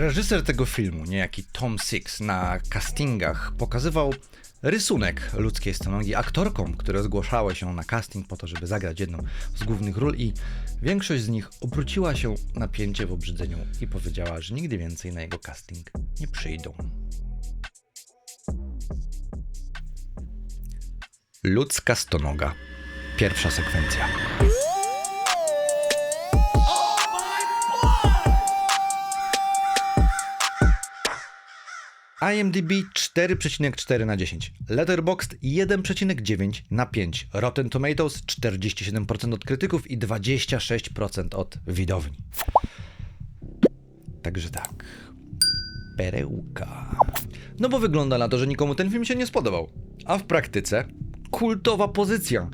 Reżyser tego filmu, niejaki Tom Six, na castingach pokazywał rysunek ludzkiej stonogi aktorkom, które zgłaszały się na casting po to, żeby zagrać jedną z głównych ról i większość z nich obróciła się na pięcie w obrzydzeniu i powiedziała, że nigdy więcej na jego casting nie przyjdą. Ludzka stonoga. Pierwsza sekwencja. IMDb 4,4 na 10, Letterboxd 1,9 na 5, Rotten Tomatoes 47% od krytyków i 26% od widowni. Także tak. Perełka. No bo wygląda na to, że nikomu ten film się nie spodobał. A w praktyce kultowa pozycja.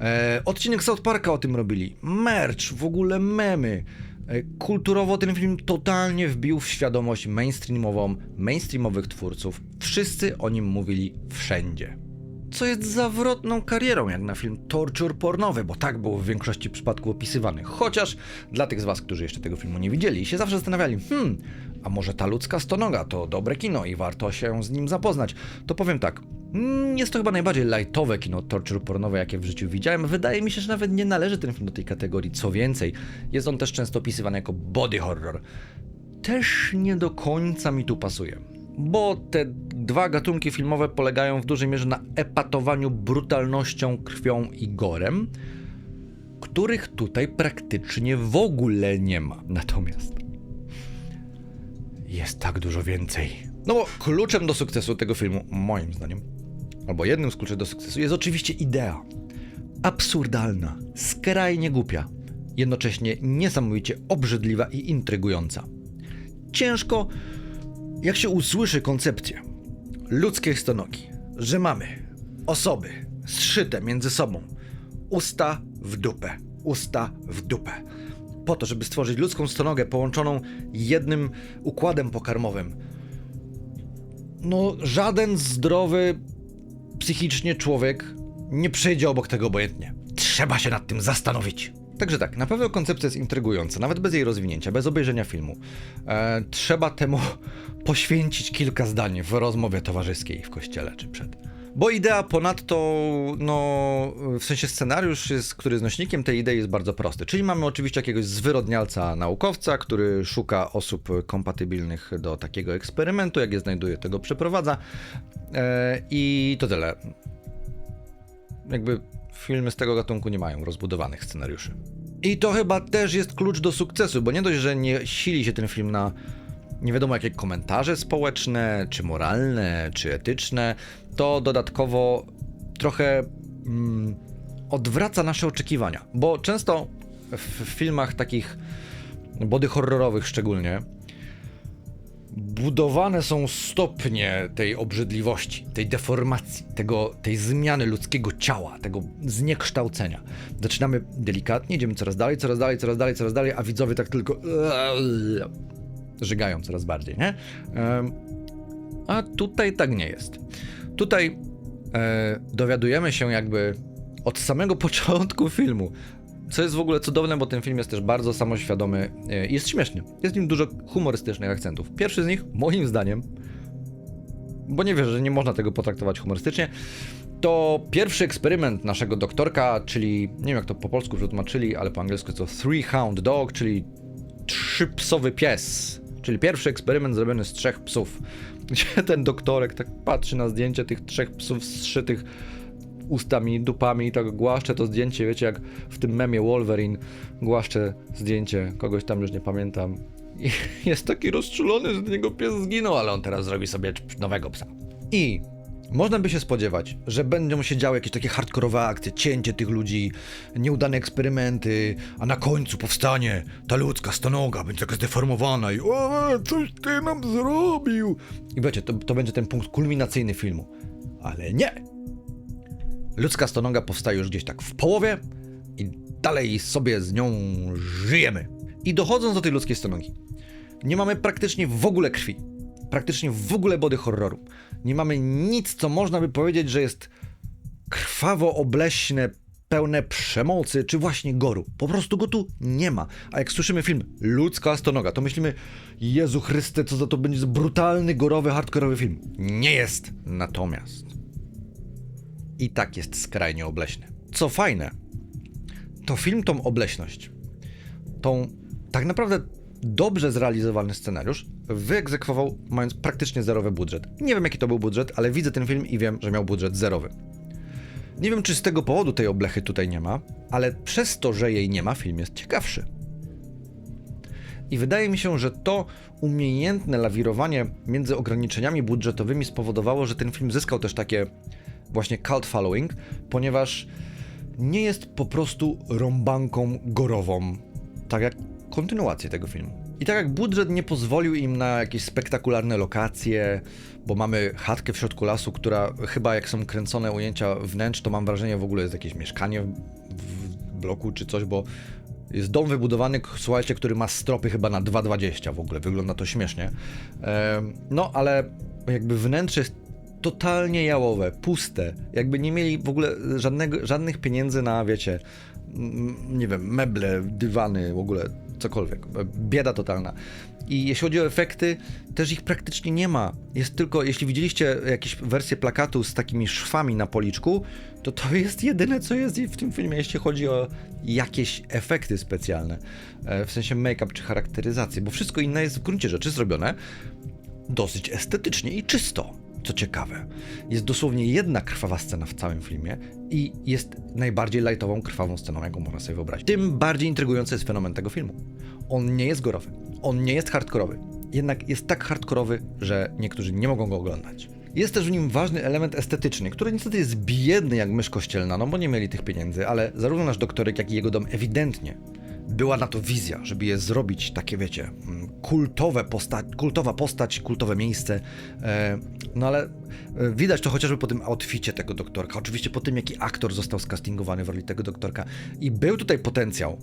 E, odcinek South Parka o tym robili. Merch, w ogóle memy. E, kulturowo ten film totalnie wbił w świadomość mainstreamową, mainstreamowych twórców. Wszyscy o nim mówili wszędzie. Co jest zawrotną karierą, jak na film torture pornowy, bo tak był w większości przypadków opisywany. Chociaż dla tych z Was, którzy jeszcze tego filmu nie widzieli się zawsze zastanawiali, hmm, a może ta ludzka stonoga to dobre kino i warto się z nim zapoznać, to powiem tak. Mm, Jest to chyba najbardziej lightowe kino torture pornowe, jakie w życiu widziałem. Wydaje mi się, że nawet nie należy ten film do tej kategorii. Co więcej, jest on też często opisywany jako body horror. Też nie do końca mi tu pasuje. Bo te dwa gatunki filmowe polegają w dużej mierze na epatowaniu brutalnością, krwią i gorem, których tutaj praktycznie w ogóle nie ma. Natomiast jest tak dużo więcej. No bo kluczem do sukcesu tego filmu, moim zdaniem, albo jednym z kluczy do sukcesu, jest oczywiście idea. Absurdalna, skrajnie głupia, jednocześnie niesamowicie obrzydliwa i intrygująca. Ciężko, jak się usłyszy koncepcję ludzkiej stonogi, że mamy osoby zszyte między sobą, usta w dupę, usta w dupę, po to, żeby stworzyć ludzką stonogę połączoną jednym układem pokarmowym. No, żaden zdrowy psychicznie człowiek nie przejdzie obok tego obojętnie. Trzeba się nad tym zastanowić. Także tak, na pewno koncepcja jest intrygująca, nawet bez jej rozwinięcia, bez obejrzenia filmu. E, trzeba temu poświęcić kilka zdań w rozmowie towarzyskiej w kościele czy przed. Bo idea ponadto, no, w sensie scenariusz, jest, który jest nośnikiem tej idei, jest bardzo prosty. Czyli mamy oczywiście jakiegoś zwyrodnialca naukowca, który szuka osób kompatybilnych do takiego eksperymentu, jak je znajduje, tego przeprowadza. E, I to tyle. Jakby filmy z tego gatunku nie mają rozbudowanych scenariuszy. I to chyba też jest klucz do sukcesu, bo nie dość, że nie sili się ten film na nie wiadomo jakie komentarze społeczne, czy moralne, czy etyczne, to dodatkowo trochę mm, odwraca nasze oczekiwania. Bo często w filmach takich body horrorowych szczególnie budowane są stopnie tej obrzydliwości, tej deformacji, tego, tej zmiany ludzkiego ciała, tego zniekształcenia. Zaczynamy delikatnie, idziemy coraz dalej, coraz dalej, coraz dalej, coraz dalej, a widzowie tak tylko żygają coraz bardziej, nie? A tutaj tak nie jest. Tutaj e, dowiadujemy się jakby od samego początku filmu, co jest w ogóle cudowne, bo ten film jest też bardzo samoświadomy e, i jest śmieszny. Jest w nim dużo humorystycznych akcentów. Pierwszy z nich, moim zdaniem, bo nie wierzę, że nie można tego potraktować humorystycznie, to pierwszy eksperyment naszego doktorka, czyli nie wiem jak to po polsku przetłumaczyli, ale po angielsku to Three Hound Dog, czyli trzypsowy pies. Czyli pierwszy eksperyment zrobiony z trzech psów. Gdzie ten doktorek tak patrzy na zdjęcie tych trzech psów zszytych ustami, dupami i tak głaszcze to zdjęcie, wiecie, jak w tym memie Wolverine głaszcze zdjęcie kogoś tam, już nie pamiętam. I jest taki rozczulony, że niego pies zginął, ale on teraz zrobi sobie nowego psa. I można by się spodziewać, że będą się działy jakieś takie hardkorowe akcje, cięcie tych ludzi, nieudane eksperymenty, a na końcu powstanie ta ludzka stonoga, będzie taka zdeformowana i o, coś ty nam zrobił. I wiecie, to, to będzie ten punkt kulminacyjny filmu. Ale nie! Ludzka stonoga powstaje już gdzieś tak w połowie i dalej sobie z nią żyjemy. I dochodząc do tej ludzkiej stonogi, nie mamy praktycznie w ogóle krwi. Praktycznie w ogóle body horroru. Nie mamy nic, co można by powiedzieć, że jest krwawo obleśne, pełne przemocy czy właśnie goru. Po prostu go tu nie ma. A jak słyszymy film Ludzka stonoga, to myślimy Jezu Chryste, co za to będzie brutalny, gorowy, hardkorowy film. Nie jest. Natomiast i tak jest skrajnie obleśny. Co fajne, to film tą obleśność, tą tak naprawdę dobrze zrealizowany scenariusz wyegzekwował mając praktycznie zerowy budżet. Nie wiem jaki to był budżet, ale widzę ten film i wiem, że miał budżet zerowy. Nie wiem czy z tego powodu tej oblechy tutaj nie ma, ale przez to, że jej nie ma, film jest ciekawszy. I wydaje mi się, że to umiejętne lawirowanie między ograniczeniami budżetowymi spowodowało, że ten film zyskał też takie właśnie cult following, ponieważ nie jest po prostu rąbanką gorową, tak jak kontynuacje tego filmu. I tak jak budżet nie pozwolił im na jakieś spektakularne lokacje, bo mamy chatkę w środku lasu, która chyba jak są kręcone ujęcia wnętrz, to mam wrażenie w ogóle jest jakieś mieszkanie w, bloku czy coś, bo jest dom wybudowany, słuchajcie, który ma stropy chyba na 2,20 w ogóle, wygląda to śmiesznie. No, ale jakby wnętrze jest totalnie jałowe, puste, jakby nie mieli w ogóle żadnego, żadnych pieniędzy na, wiecie, nie wiem, meble, dywany, w ogóle cokolwiek. Bieda totalna. I jeśli chodzi o efekty, też ich praktycznie nie ma. Jest tylko, jeśli widzieliście jakieś wersje plakatu z takimi szwami na policzku, to to jest jedyne, co jest w tym filmie, jeśli chodzi o jakieś efekty specjalne. E, W sensie make-up czy charakteryzację, bo wszystko inne jest w gruncie rzeczy zrobione dosyć estetycznie i czysto. Co ciekawe, jest dosłownie jedna krwawa scena w całym filmie i jest najbardziej lajtową krwawą sceną, jaką można sobie wyobrazić. Tym bardziej intrygujący jest fenomen tego filmu. On nie jest gorowy, on nie jest hardkorowy, jednak jest tak hardkorowy, że niektórzy nie mogą go oglądać. Jest też w nim ważny element estetyczny, który niestety jest biedny jak mysz kościelna, no bo nie mieli tych pieniędzy, ale zarówno nasz doktorek, jak i jego dom ewidentnie była na to wizja, żeby je zrobić takie, wiecie, mm, kultowe posta- kultowa postać, kultowe miejsce. E, no ale e, widać to chociażby po tym outficie tego doktorka, oczywiście po tym, jaki aktor został skastingowany w roli tego doktorka. I był tutaj potencjał.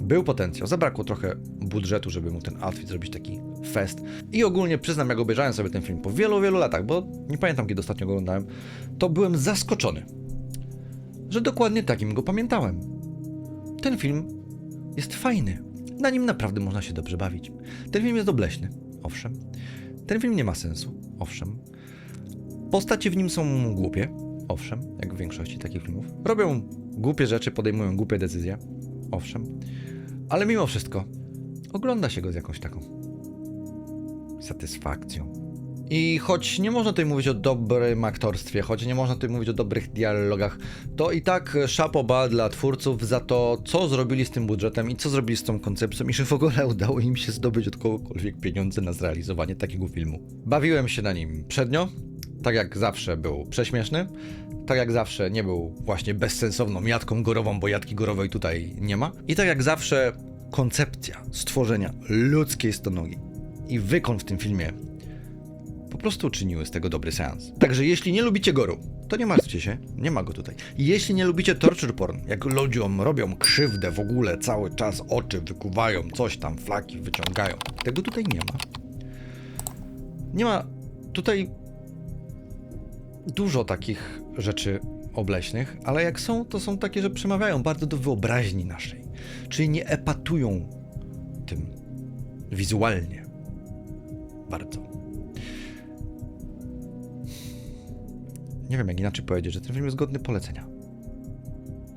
Był potencjał. Zabrakło trochę budżetu, żeby mu ten outfit zrobić taki fest. I ogólnie przyznam, jak obejrzałem sobie ten film po wielu, wielu latach, bo nie pamiętam, kiedy ostatnio go oglądałem, to byłem zaskoczony, że dokładnie takim go pamiętałem. Ten film jest fajny. Na nim naprawdę można się dobrze bawić. Ten film jest obleśny, owszem. Ten film nie ma sensu, owszem. Postacie w nim są głupie, owszem, jak w większości takich filmów. Robią głupie rzeczy, podejmują głupie decyzje, owszem. Ale mimo wszystko ogląda się go z jakąś taką satysfakcją. I choć nie można tutaj mówić o dobrym aktorstwie, choć nie można tutaj mówić o dobrych dialogach, to i tak szapoba dla twórców za to, co zrobili z tym budżetem i co zrobili z tą koncepcją i że w ogóle udało im się zdobyć od kogokolwiek pieniądze na zrealizowanie takiego filmu. Bawiłem się na nim przednio, tak jak zawsze był prześmieszny, tak jak zawsze nie był właśnie bezsensowną jatką gorową, bo jatki gorowej tutaj nie ma. I tak jak zawsze koncepcja stworzenia ludzkiej stonogi i wykon w tym filmie po prostu uczyniły z tego dobry seans. Także jeśli nie lubicie goru, to nie martwcie się, nie ma go tutaj. Jeśli nie lubicie torture porn, jak ludziom robią krzywdę w ogóle, cały czas oczy wykuwają, coś tam, flaki wyciągają, tego tutaj nie ma. Nie ma tutaj dużo takich rzeczy obleśnych, ale jak są, to są takie, że przemawiają bardzo do wyobraźni naszej. Czyli nie epatują tym wizualnie. Bardzo. Nie wiem, jak inaczej powiedzieć, że ten film jest godny polecenia.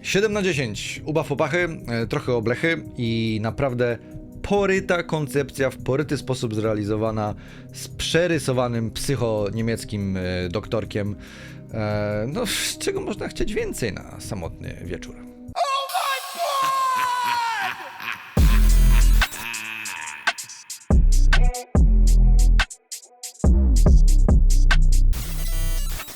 7 na 10. Ubaw opachy, e, trochę oblechy i naprawdę poryta koncepcja, w poryty sposób zrealizowana, z przerysowanym psycho-niemieckim e, doktorkiem. E, No, czego można chcieć więcej na samotny wieczór?